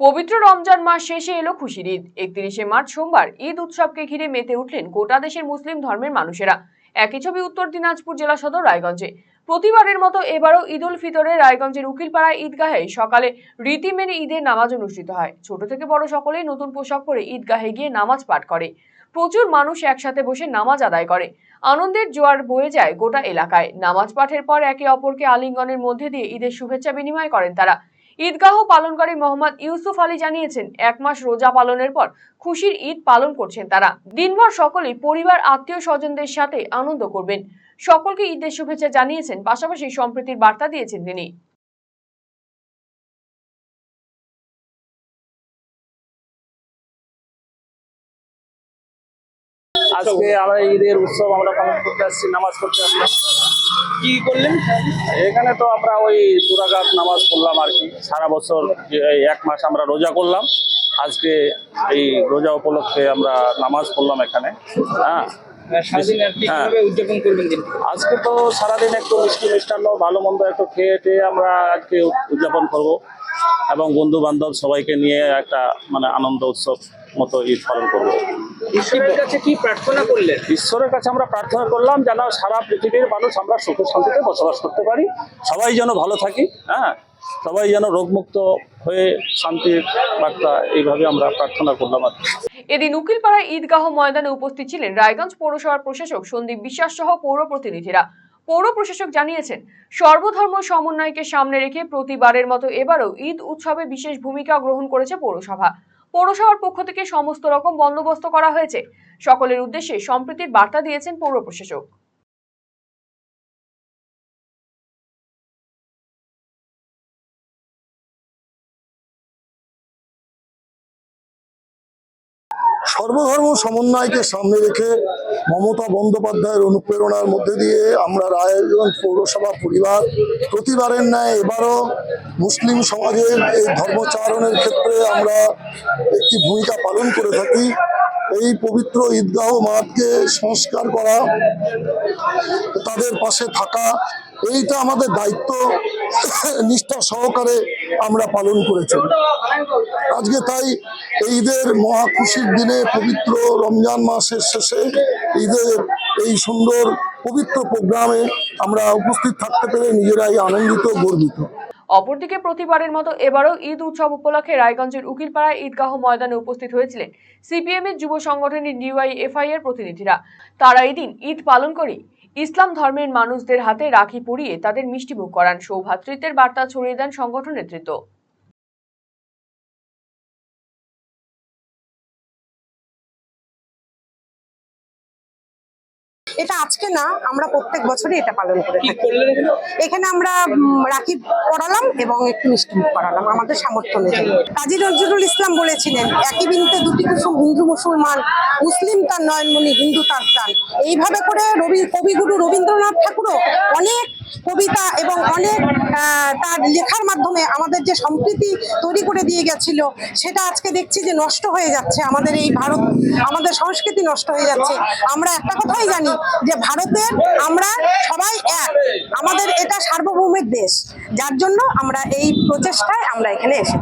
পবিত্র রমজান মাস শেষে এলো খুশির ঈদ। একত্রিশে মার্চ সোমবার ঈদ উৎসবকে ঘিরে মেতে উঠলেন গোটা দেশের মুসলিম ধর্মের মানুষেরা। একই ছবি উত্তর দিনাজপুর জেলা সদর রায়গঞ্জে। প্রতিবারের মতো এবারও ঈদ উল ফিতরে রায়গঞ্জের উকিলপাড়া ঈদগাহে সকালে রীতি মেনে ঈদের নামাজ অনুষ্ঠিত হয়। ছোট থেকে বড় সকলেই নতুন পোশাক পরে ঈদগাহে গিয়ে নামাজ পাঠ করে। প্রচুর মানুষ একসাথে বসে নামাজ আদায় করে। আনন্দের জোয়ার বয়ে যায় গোটা এলাকায়। নামাজ পাঠের পর একে অপরকে আলিঙ্গনের মধ্যে দিয়ে ঈদের শুভেচ্ছা বিনিময় করেন তারা। ঈদগাহ পালনকারী মোহাম্মদ ইউসুফ আলী জানিয়েছেন, এক মাস রোজা পালনের পর খুশির ঈদ পালন করছেন তারা। দিনভর সকলেই পরিবার, আত্মীয় স্বজনদের সাথে আনন্দ করবেন। সকলকে ঈদের শুভেচ্ছা জানিয়েছেন, পাশাপাশি সম্প্রীতির বার্তা দিয়েছেন তিনি। আজকে আমরা ঈদের উৎসব আমরা পালন করতে আসছি, নামাজ পড়তে আসলাম কি করলেন? এখানে তো আমরা ওই দুরাঘাত নামাজ পড়লাম আর কি। সারা বছর এক মাস আমরা রোজা করলাম। আজকে এই রোজা উপলক্ষে আমরা নামাজ পড়লাম এখানে। হ্যাঁ। হ্যাঁ। দিন? আজকে তো সারাদিন একটু মিষ্টি মিষ্টান্ন ভালো মন্দ একটু খেয়ে টেয়ে আমরা আজকে উদযাপন করব। এবং বন্ধু বান্ধব সবাইকে নিয়ে একটা মানে আনন্দ উৎসব। মতো ঈদ পালন করব। ঈশ্বরের কাছে কি প্রার্থনা করলেন? ঈশ্বরের কাছে আমরা প্রার্থনা করলাম যেন সারা পৃথিবীর মানুষ আমরা সুখ শান্তিতে বসবাস করতে পারি। সবাই যেন ভালো থাকি হ্যাঁ? সবাই যেন রোগমুক্ত হয়ে শান্তির বার্তা এইভাবে আমরা প্রার্থনা করলাম আর এদিন উকিলপাড়া ঈদগাহ ময়দানে উপস্থিত ছিলেন রায়গঞ্জ পৌরসভার প্রশাসক সন্দীপ বিশ্বাস সহ পৌর প্রতিনিধিরা। পৌর প্রশাসক জানিয়েছেন সর্বধর্ম সমন্বয়কে সামনে রেখে প্রতিবারের মতো এবারও ঈদ উৎসবে বিশেষ ভূমিকা গ্রহণ করেছে পৌরসভা। পৌরসভার পক্ষ থেকে সমস্ত রকম বন্দোবস্ত করা হয়েছে। সকলের উদ্দেশ্যে সম্প্রীতির বার্তা দিয়েছেন পৌর প্রশাসক। সর্বধর্ম সমন্বয়কে সামনে রেখে মমতা বন্দ্যোপাধ্যায়ের অনুপ্রেরণার মধ্যে দিয়ে আমরা রায়গঞ্জ পৌরসভা পরিবার প্রতিবারের ন্যায় এবারও মুসলিম সমাজের এই ধর্মচারণের ক্ষেত্রে আমরা একটি ভূমিকা পালন করে থাকি। এই পবিত্র ঈদগাহ মাঠকে সংস্কার করা, তাদের পাশে থাকা এইটা আমাদের দায়িত্ব নিষ্ঠা সহকারে আমরা পালন করেছি। আজকে তাই ঈদের মহা খুশির দিনে পবিত্র রমজান মাসের শেষে ঈদের এই সুন্দর পবিত্র প্রোগ্রামে আমরা উপস্থিত থাকতে পেরে নিজেরাই আনন্দিত, গর্বিত। অপরদিকে প্রতিবারের মতো এবারও ঈদ উৎসব উপলক্ষে রায়গঞ্জের উকিলপাড়া ঈদগাহ ময়দানে উপস্থিত হয়েছিলেন সিপিএম এর যুব সংগঠনের ডিওয়াইএফআই এর প্রতিনিধিরা। তারা এদিন ঈদ পালন করে ইসলাম ধর্মের মানুষদের হাতে রাখি পরিয়ে তাদের মিষ্টিমুখ করান সৌভাতৃত্বের বার্তা ছড়িয়ে দেন সংগঠন নেতৃত্ব। এটা আজকে না, আমরা প্রত্যেক বছরই এটা পালন করে থাকি এখানে? আমরা রাখি পড়ালাম এবং একটু মিষ্টি মুখ করালাম আমাদের সামর্থ্য অনুযায়ী কাজী নজরুল ইসলাম বলেছিলেন, একই বিনতে দুটি কুসুম হিন্দু মুসলমান, মুসলিম তার নয়নমণি, হিন্দু তার প্রাণ এইভাবে করে রবি, কবিগুরু রবীন্দ্রনাথ ঠাকুরও অনেক কবিতা এবং অনেক তার লেখার মাধ্যমে আমাদের যে সম্প্রীতি তৈরি করে দিয়ে গেছিল, সেটা আজকে দেখছি যে নষ্ট হয়ে যাচ্ছে আমাদের এই ভারত, আমাদের সংস্কৃতি নষ্ট হয়ে যাচ্ছে। আমরা একটা কথাই জানি যে ভারতের আমরা সবাই এক। আমাদের এটা সার্বভৌমের দেশ। যার জন্য আমরা এই প্রচেষ্টায় আমরা এখানে এসেছি।